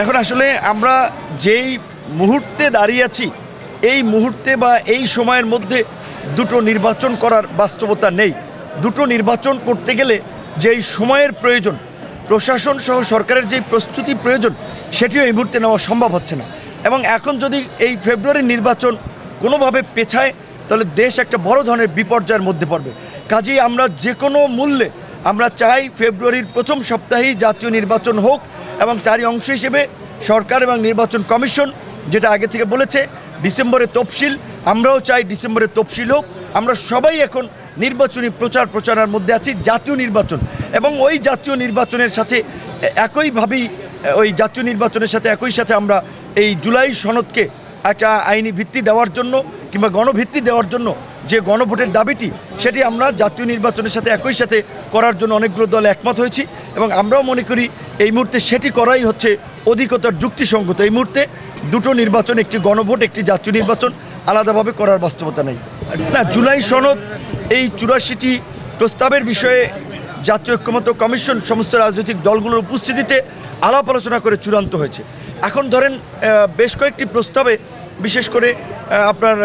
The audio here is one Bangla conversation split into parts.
এখন আসলে আমরা যেই মুহূর্তে দাঁড়িয়ে আছি, এই মুহূর্তে বা এই সময়ের মধ্যে দুটো নির্বাচন করার বাস্তবতা নেই। দুটো নির্বাচন করতে গেলে যেই সময়ের প্রয়োজন, প্রশাসন সহ সরকারের যেই প্রস্তুতি প্রয়োজন, সেটিও এই মুহূর্তে নেওয়া সম্ভব হচ্ছে না। এবং এখন যদি এই ফেব্রুয়ারির নির্বাচন কোনোভাবে পেছায়, তাহলে দেশ একটা বড় ধরনের বিপর্যয়ের মধ্যে পড়বে। কাজেই আমরা যে কোনো মূল্যে আমরা চাই ফেব্রুয়ারির প্রথম সপ্তাহেই জাতীয় নির্বাচন হোক এবং তারই অংশ হিসেবে সরকার এবং নির্বাচন কমিশন যেটা আগে থেকে বলেছে, ডিসেম্বরে তফসিল, আমরাও চাই ডিসেম্বরে তফসিল হোক। আমরা সবাই এখন নির্বাচনী প্রচার প্রচারের মধ্যে আছি, জাতীয় নির্বাচন। এবং ওই জাতীয় নির্বাচনের সাথে একইভাবেই, ওই জাতীয় নির্বাচনের সাথে একই সাথে আমরা এই জুলাই সনদকে একটা আইনি ভিত্তি দেওয়ার জন্য কিংবা গণভিত্তি দেওয়ার জন্য যে গণভোটের দাবিটি, সেটি আমরা জাতীয় নির্বাচনের সাথে একই সাথে করার জন্য অনেকগুলো দল একমত হয়েছি। এবং আমরাও মনে করি এই মুহূর্তে সেটি করাই হচ্ছে অধিকতর যুক্তিসঙ্গত। এই মুহূর্তে দুটো নির্বাচন, একটি গণভোট, একটি জাতীয় নির্বাচন আলাদাভাবে করার বাস্তবতা নেই। না, জুলাই সনদ, এই চুরাশিটি প্রস্তাবের বিষয়ে জাতীয় ঐক্যমত্য কমিশন, সমস্ত রাজনৈতিক দলগুলোর উপস্থিতিতে আলাপ আলোচনা করে চূড়ান্ত হয়েছে। এখন ধরেন বেশ কয়েকটি প্রস্তাবে বিশেষ করে আপনার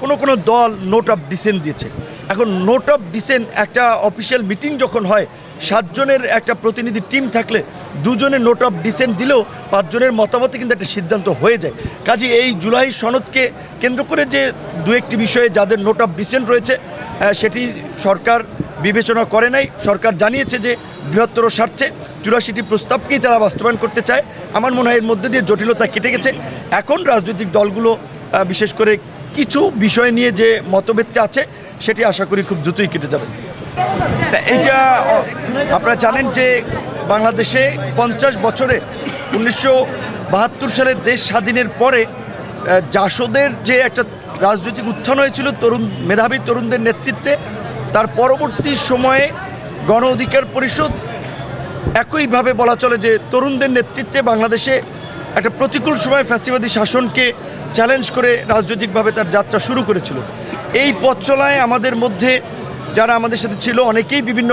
কোনো কোনো দল নোট অফ ডিসেন্ট দিয়েছে। এখন নোট অফ ডিসেন্ট একটা অফিসিয়াল মিটিং যখন হয়, সাতজনের একটা প্রতিনিধি টিম থাকলে দুজনের নোট অফ ডিসেন্ট দিলেও পাঁচজনের মতামতে কিন্তু একটা সিদ্ধান্ত হয়ে যায়। কাজে এই জুলাই সনদকে কেন্দ্র করে যে দু একটি বিষয়ে যাদের নোট অফ ডিসেন্ট রয়েছে সেটি সরকার বিবেচনা করে নাই। সরকার জানিয়েছে যে বৃহত্তর স্বার্থে চুরাশিটি প্রস্তাবকেই তারা বাস্তবায়ন করতে চায়। আমার মনে হয় এর মধ্যে দিয়ে জটিলতা কেটে গেছে। এখন রাজনৈতিক দলগুলো বিশেষ করে কিছু বিষয় নিয়ে যে মতভেদটা আছে সেটি আশা করি খুব দ্রুতই কেটে যাবে। এইটা অ, আপনারা জানেন যে বাংলাদেশে পঞ্চাশ বছরে উনিশশো বাহাত্তর সালে দেশ স্বাধীনের পরে জাসদের যে একটা রাজনৈতিক উত্থান হয়েছিল, তরুণ, মেধাবী তরুণদের নেতৃত্বে, তার পরবর্তী সময়ে গণ অধিকার পরিষদ একইভাবে বলা চলে যে তরুণদের নেতৃত্বে বাংলাদেশে একটা প্রতিকূল সময় ফ্যাসিবাদী শাসনকে চ্যালেঞ্জ করে রাজনৈতিকভাবে তার যাত্রা শুরু করেছিল। এই পথ চলায় আমাদের মধ্যে যারা আমাদের সাথে ছিল, অনেকেই বিভিন্ন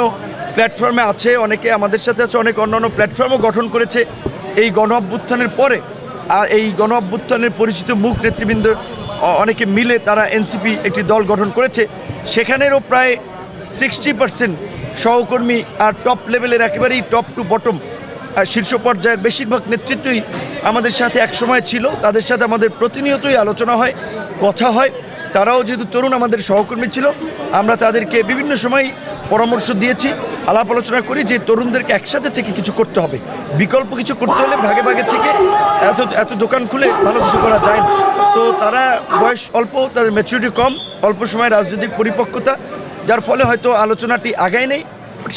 প্ল্যাটফর্মে আছে, অনেকে আমাদের সাথে আছে, অনেক অন্যান্য প্ল্যাটফর্মও গঠন করেছে। এই গণ অভ্যুত্থানের পরে আর এই গণ অভ্যুত্থানের পরিচিত মুখ নেতৃবৃন্দ অনেকে মিলে তারা এনসিপি একটি দল গঠন করেছে। সেখানেরও প্রায় সিক্সটি পার্সেন্ট সহকর্মী আর টপ লেভেলের একেবারেই টপ টু বটম শীর্ষ পর্যায়ের বেশিরভাগ নেতৃত্বই আমাদের সাথে একসময় ছিল। তাদের সাথে আমাদের প্রতিনিয়তই আলোচনা হয়, কথা হয়। তারাও যেহেতু তরুণ আমাদের সহকর্মী ছিল, আমরা তাদেরকে বিভিন্ন সময় পরামর্শ দিয়েছি। আলাপ আলোচনা করি যে তরুণদেরকে একসাথে থেকে কিছু করতে হবে। বিকল্প কিছু করতে হলে ভাগে ভাগে থেকে এত এত দোকান খুলে ভালো কিছু করা যায় না। তো তারা বয়স অল্প, তাদের ম্যাচুরিটি কম, অল্প সময় রাজনৈতিক পরিপক্কতা, যার ফলে হয়তো আলোচনাটি আগায় নেই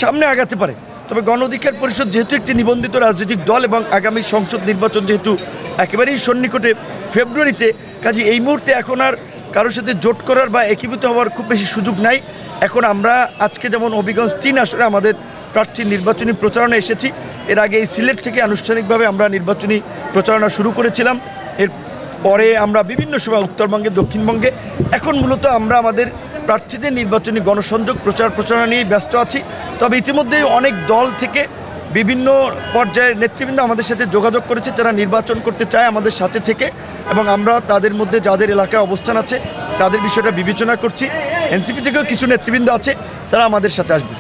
সামনে আগাতে পারে। তবে গণ অধিকার পরিষদ যেহেতু একটি নিবন্ধিত রাজনৈতিক দল এবং আগামী সংসদ নির্বাচন যেহেতু একেবারেই সন্নিকটে ফেব্রুয়ারিতে কাজে এই মুহূর্তে এখন আর কারোর সাথে জোট করার বা একীভূত হওয়ার খুব বেশি সুযোগ নাই। এখন আমরা আজকে যেমন হবিগঞ্জ তিন আসরে আমাদের প্রার্থী নির্বাচনী প্রচারণা এসেছি, এর আগে এই সিলেট থেকে আনুষ্ঠানিকভাবে আমরা নির্বাচনী প্রচারণা শুরু করেছিলাম, এর পরে আমরা বিভিন্ন সময় উত্তরবঙ্গে, দক্ষিণবঙ্গে, এখন মূলত আমরা আমাদের প্রার্থীদের নির্বাচনী গণসংযোগ প্রচার প্রচারণা নিয়ে ব্যস্ত আছি, তবে ইতিমধ্যেই অনেক দল থেকে বিভিন্ন পর্যায়ের নেতৃবৃন্দ আমাদের সাথে যোগাযোগ করেছে, তারা নির্বাচন করতে চায় আমাদের সাথে থেকে, এবং আমরা তাদের মধ্যে যাদের এলাকায় অবস্থান আছে তাদের বিষয়টা বিবেচনা করছি। এনসিপি থেকেও কিছু নেতৃবৃন্দ আছে তারা আমাদের সাথে আসবে।